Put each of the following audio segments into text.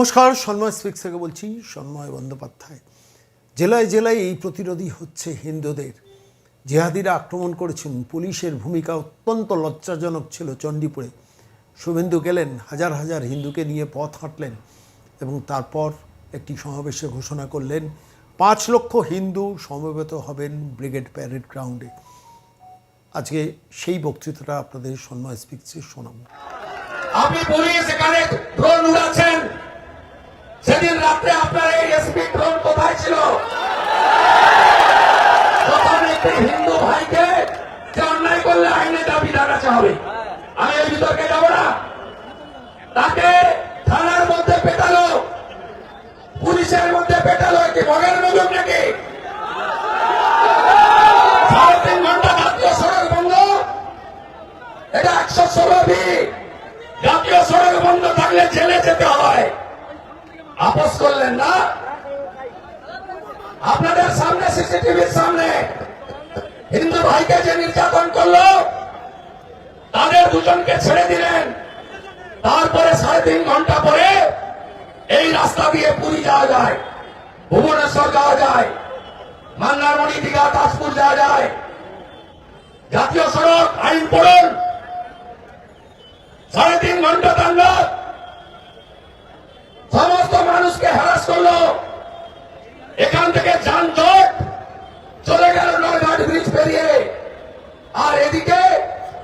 নমস্কার, সন্ময় স্পিক্স থেকে বলছি, সন্ময় বন্দ্যোপাধ্যায়। জেলায় জেলায় এই প্রতিরোধী হচ্ছে হিন্দুদের। জেহাদিরা আক্রমণ করেছেন, পুলিশের ভূমিকা অত্যন্ত লজ্জাজনক ছিল চণ্ডীপুরে। শুভেন্দু গেলেন, হাজার হাজার হিন্দুকে নিয়ে পথ হাঁটলেন এবং তারপর একটি সমাবেশে ঘোষণা করলেন, পাঁচ লক্ষ হিন্দু সমবেত হবেন ব্রিগেড প্যারেড গ্রাউন্ডে। আজকে সেই বক্তৃতাটা আপনাদের সন্ময় স্পিক্সে শোনাবো। আপনি পুলিশ এখানে ড্রোন উড়াচ্ছেন। সেদিন রাত্রে আপনার এই এসপি ড্রোন কোথায় ছিল? প্রথম একটি হিন্দু ভাইকে যে অন্যায় করলে আইনে দাবি দাঁড়াতে হবে। আমি এই বিতর্কে যাব না। তাকে থানার মধ্যে পেটালো, পুলিশের মধ্যে পেটালো একটি মগের আপোষ করলেন না? আপনাদের সামনে সিসিটিভির সামনে হিন্দু ভাইকে যে নির্যাতন করল, তাদের দুজনকে ছেড়ে দিলেন। তারপরে সাড়ে তিন ঘণ্টা পরে এই রাস্তা দিয়ে পুরী যাওয়া যায়, ভুবনেশ্বর যাওয়া যায়, মান্নারমণি দীঘা, তাজপুর যাওয়া যায়। জাতীয় সড়ক আইন পড়ুন। সাড়ে তিন ঘণ্টা দাঙ্গা সমস্ত মানুষকে হ্যারাস করল। এখান থেকে যানজট চলে গেল নয়ঘাট ব্রিজ পেরিয়ে। আর এদিকে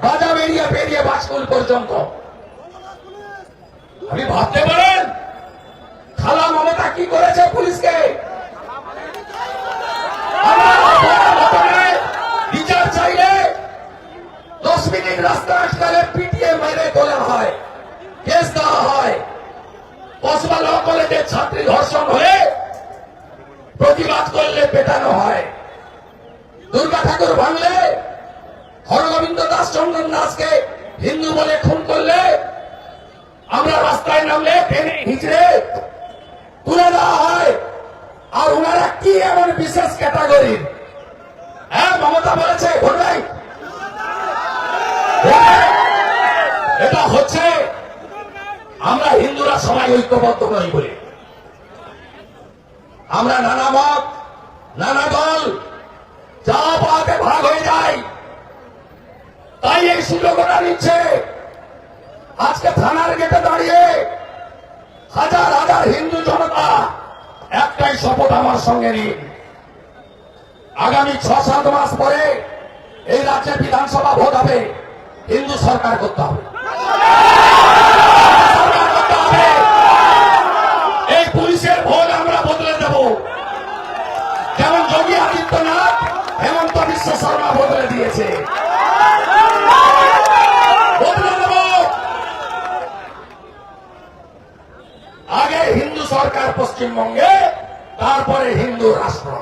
বাজা বেরিয়ে পেরিয়ে বাসকুল পর্যন্ত। আপনি ভাবতে পারেন, খালা মমতা কি করেছে পুলিশকে? বিচার চাইলে দশ মিনিট রাস্তা আটকালে পিটিয়ে মেরে তোলা হয়, কেস দেওয়া হয়। কসবা ল কলেজের ছাত্রী ধর্ষণ হয়ে প্রতিবাদ করলে পেটানো হয়। দুর্গা ঠাকুর ভাঙলে, হরগোবিন্দ দাস চন্দন দাসকে হিন্দু বলে খুন করলে, আমরা রাস্তায় নামলে টেনে হিচড়ে তুলে দেওয়া হয়। আর ওনারা কি এমন বিশেষ ক্যাটাগরির হ্যাঁ মমতা বলেছে ভোট নাই এটা হচ্ছে সবাই ঐক্যবদ্ধ নই বলে। আমরা নানা মত, নানা দল, যা পাতে ভাগ হয়ে যায়, তাই এই সুযোগ ওরা নিচ্ছে। আজকে থানার গেটে দাঁড়িয়ে হাজার হাজার হিন্দু জনতা একটাই শপথ আমার সঙ্গে নিন। আগামী ছ সাত মাস পরে এই রাজ্যে বিধানসভা ভোট হবে, হিন্দু সরকার করতে হবে সরকার করতে হবে। এই পুলিশের ভোট আমরা বদলে দেব যেমন যোগী আদিত্যনাথ বদলে দিয়েছে। আগে হিন্দু সরকার পশ্চিমবঙ্গে, তারপরে হিন্দু রাষ্ট্র।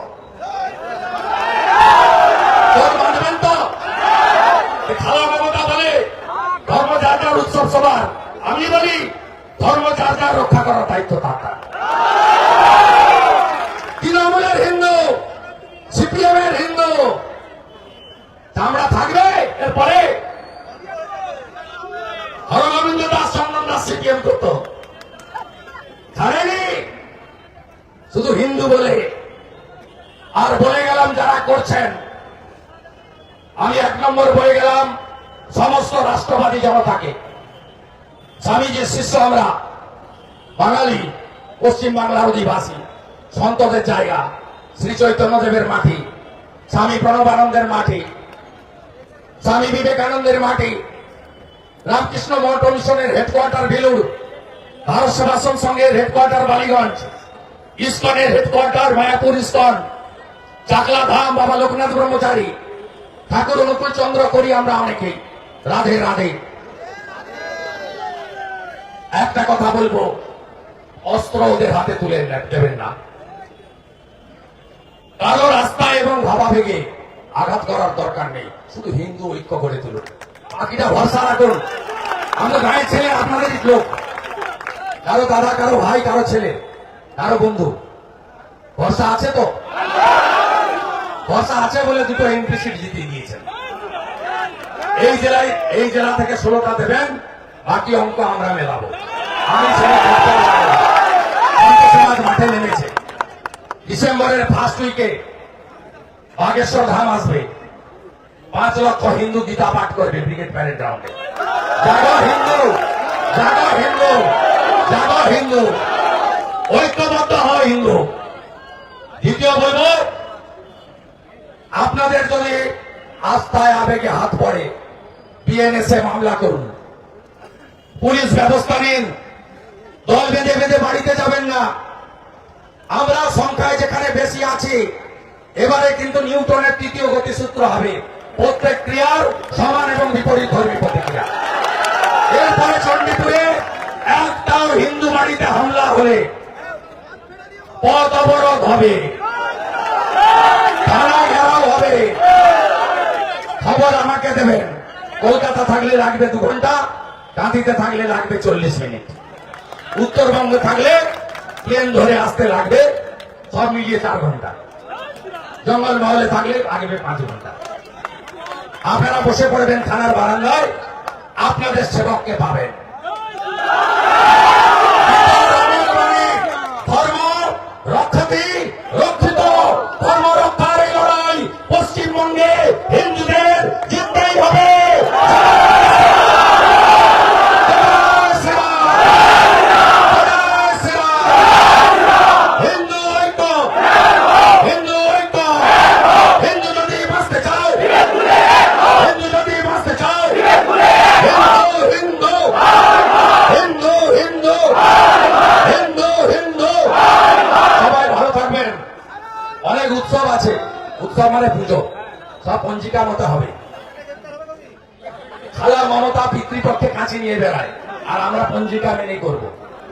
উৎসব সবার। আমি বলি, ধর্ম যার যার রক্ষা করার দায়িত্ব তার। তৃণমূলের হিন্দু সিপিএম এর হিন্দু চামড়া থাকবে, এরপরে হরগোবিন্দ দাস চন্দন দাস সিপিএম করতো। ছাড়েনি। শুধু হিন্দু বলে। আর বলে গেলাম যারা করছেন, আমি এক নম্বর বলে গেলাম, সমস্ত রাষ্ট্রবাদী জনতাকে। স্বামীজির শিষ্য আমরা, বাঙালি পশ্চিম বাংলার অধিবাসী সন্তদের জায়গা, শ্রী চৈতন্যদেবের মাটি, স্বামী প্রণবানন্দের মাটি স্বামী বিবেকানন্দের মাটি রামকৃষ্ণ মঠ মিশনের হেডকোয়ার্টার বেলুর ভারত সেবাশ্রম সংঘের হেডকোয়ার্টার বালিগঞ্জ, ইস্কনের হেডকোয়ার্টার মায়াপুর ইস্কন, চাকলা ধাম বাবা লোকনাথ ব্রহ্মচারী, ঠাকুর অনুকূল চন্দ্র করি আমরা অনেকেই রাধে রাধে। একটা কথা বলব, অস্ত্র ওদের হাতে তুলে দেবেন না। কারও রাস্তা এবং ভাবা ভেঙে আঘাত করার দরকার নেই, শুধু হিন্দু ঐক্য করে তুলুন। বাকিটা ভরসা রাখুন। আমরা গায়ের ছেলে, আপনাদেরই লোক। কারও দাদা, কারও ভাই, কারও ছেলে, কারও বন্ধু। ভরসা আছে তো? ভরসা আছে বলে দুটো এমপি সিট জিতিয়ে দিয়েছেন এই জেলায়, এই জেলা থেকে ষোলোটা দেবেন, বাকি অঙ্ক আমরা মেলাবো। সমাজ মাঠে নেমেছে। ডিসেম্বরের ফার্স্ট উইকে বাগেশ্বর ধাম আসবে। পাঁচ লক্ষ হিন্দু গীতা পাঠ করবে ব্রিগেড প্যারেড গ্রাউন্ডে। হিন্দু হিন্দু হিন্দু। ঐক্যবদ্ধ হয় হিন্দু। দ্বিতীয় বলব আপনাদের যদি আস্থায় আবেগে হাত পড়ে, বিএনএসএ মামলা করুন। পুলিশ ব্যবস্থা নিন। দল বেঁধে বেঁধে বাড়িতে যাবেন না। আমরা সংখ্যায় যেখানে বেশি আছি এবারে কিন্তু নিউটনের তৃতীয় গতিসূত্র হবে। প্রত্যেক ক্রিয়ার সমান এবং বিপরীত ধর্মী প্রতিক্রিয়া। এরপরে চণ্ডীপুরে একটাও হিন্দু বাড়িতে হামলা হলে পথ অবরোধ হবে। থানা ঘেরাও হবে। খবর আমাকে দেবেন। কলকাতা থাকলে লাগবে দু ঘণ্টা গাঁথিতে থাকলে লাগবে চল্লিশ মিনিট। উত্তরবঙ্গে থাকলে প্লেন ধরে আসতে লাগবে, সব মিলিয়ে চার ঘণ্টা। জঙ্গল মহলে থাকলে লাগবে পাঁচ ঘণ্টা। আপনারা বসে পড়বেন থানার বারান্দায় আপনাদের সেবককে পাবেন ধর্ম রক্ষাতি রক্ষিত ধর্ম রক্ষার এই লড়াই পশ্চিমবঙ্গে হিন্দুদের জিততেই হবে জয় শ্রীরাম! জয় শ্রীরাম! হিন্দু ঐক্য হিন্দু ঐক্য হিন্দু যদি বাঁচতে চাও হিন্দু যদি বাঁচতে চাও হিন্দু হিন্দু হিন্দু হিন্দু হিন্দু সবাই ভালো থাকবেন অনেক উৎসব আছে। উৎসব মানে পুজো। সব পঞ্জিকা মতো হবে। খালা মমতা পিতৃপক্ষে কাছে নিয়ে বেড়ায়। আর আমরা পঞ্জিকা মেনে করব।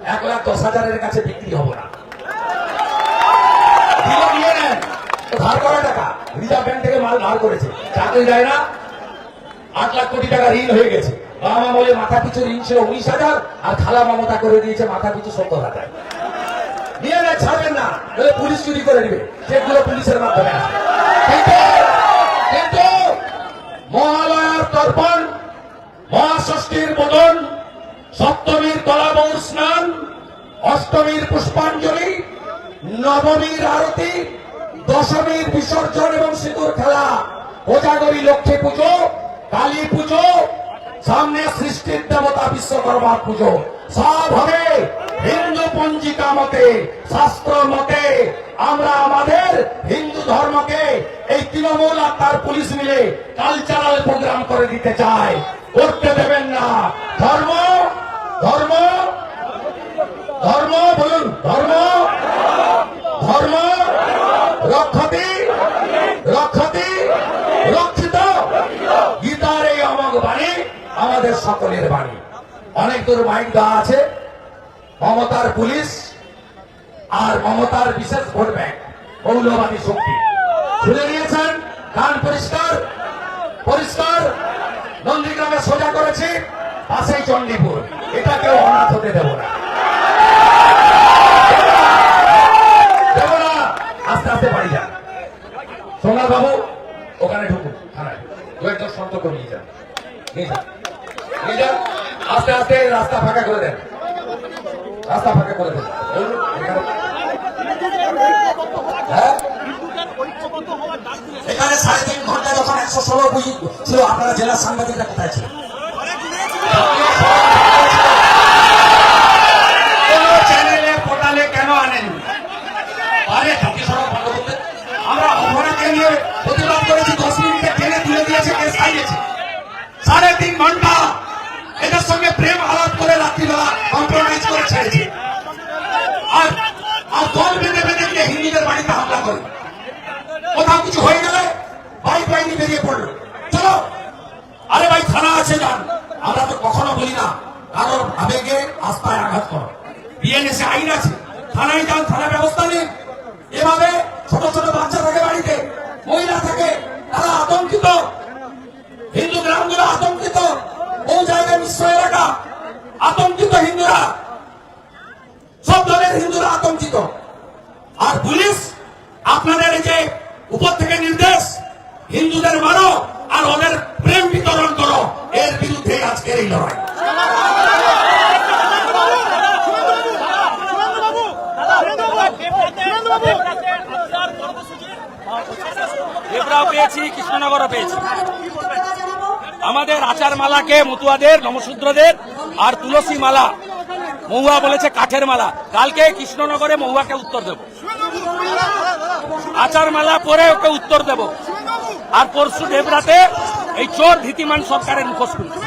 এক লাখ দশ হাজারের কাছে বিক্রি হব না। ধার করা টাকা। রিজার্ভ ব্যাংক থেকে মাল ধার করেছে। চাকরি দেয় না। আট লাখ কোটি টাকা ঋণ হয়ে গেছে। বাবা মা বলে মাথা পিছু ঋণ ছিল উনিশ হাজার। আর খালা মমতা করে দিয়েছে মাথা পিছু সত্তর হাজার। ছাড়বেন না পুলিশ চুরি করে দিবে সেগুলো পুলিশের মাধ্যমে কিন্তু মহালয়ার তর্পণ, মহাষষ্ঠীর সপ্তমীর স্নান, অষ্টমীর পুষ্পাঞ্জলি, নবমীর আরতি, দশমীর বিসর্জন এবং সিঁদুর খেলা, কোজাগরী লক্ষ্মী পুজো, কালী পুজো, সামনে সৃষ্টির দেবতা বিশ্বকর্মার পুজো। সব হিন্দু পঞ্জিকা মতে, শাস্ত্র মতে, আমরা আমাদের হিন্দু ধর্মকে এই তৃণমূল আর তার পুলিশ মিলে কালচারাল প্রোগ্রাম করে দিতে চায় করতে দেবেন না। ধর্ম ধর্ম ধর্ম বলুন, ধর্ম ধর্ম, রক্ষতি রক্ষতি, রক্ষিত। গীতার এই অমক বাণী আমাদের সকলের বাণী। অনেক দূর মাইক দেওয়া আছে। মমতার পুলিশ আর মমতার বিশেষ ভোট ব্যাংক, মৌলবাদী শক্তি। শুনে নিয়েছেন কান পরিষ্কার পরিষ্কার। নন্দীগ্রামে সোজা করেছি, পাশেই চণ্ডীপুর। এটা কেউ অনাথ হতে দেব না দেব না আস্তে আস্তে বাড়ি যান সোনার বাবু ওখানে ঢুকুন থানায় দু একজন সন্তর্ক নিয়ে যান নিয়ে যান নিয়ে যান আস্তে আস্তে রাস্তা ফাঁকা করে দেন রাস্তা ফাঁকা করে দেন বলুন, এখানে- হ্যাঁ? এখানে সাড়ে তিন ঘণ্টা যখন একশো ষোলো বুঝি ছিল, আপনারা জেলার সাংবাদিকরা কোথায় ছিল কোথাও কিছু হয়ে গেলে বেরিয়ে পড়ল। চলো। আরে ভাই, থানা আছে যান। আমরা তো কখনো বলি না। কারোর আবেগে, আস্থায় আঘাত করো। বিএনএসে আইন আছে। থানায় যান থানা ব্যবস্থা নিন। এভাবে ছোট ছোট বাচ্চা থাকে বাড়িতে, মহিলা থাকে, তারা আতঙ্কিত। হিন্দু গ্রামগুলো আতঙ্কিত। বহু জায়গায় মিশ্র এলাকা। আতঙ্কিত হিন্দুরা। সব দলের হিন্দুরা আতঙ্কিত। আর পুলিশ, আপনাদের এই যে সুদের মারো আর ওদের প্রেম বিতরণ করো। এর বিরুদ্ধে আজকের এই লড়াই। পেয়েছি, কৃষ্ণনগরও পেয়েছি। আমাদের আচার মালাকে মতুয়াদের নমশূদ্রদের আর তুলসী মালা মহুয়া বলেছে কাঠের মালা। কালকে কৃষ্ণনগরে মহুয়াকে উত্তর দেব। আচার মালা পরে ওকে উত্তর দেব। আর পরশু দেবরাতে এই চোর ভীতিমান সরকারের মুখোশ খুলবে।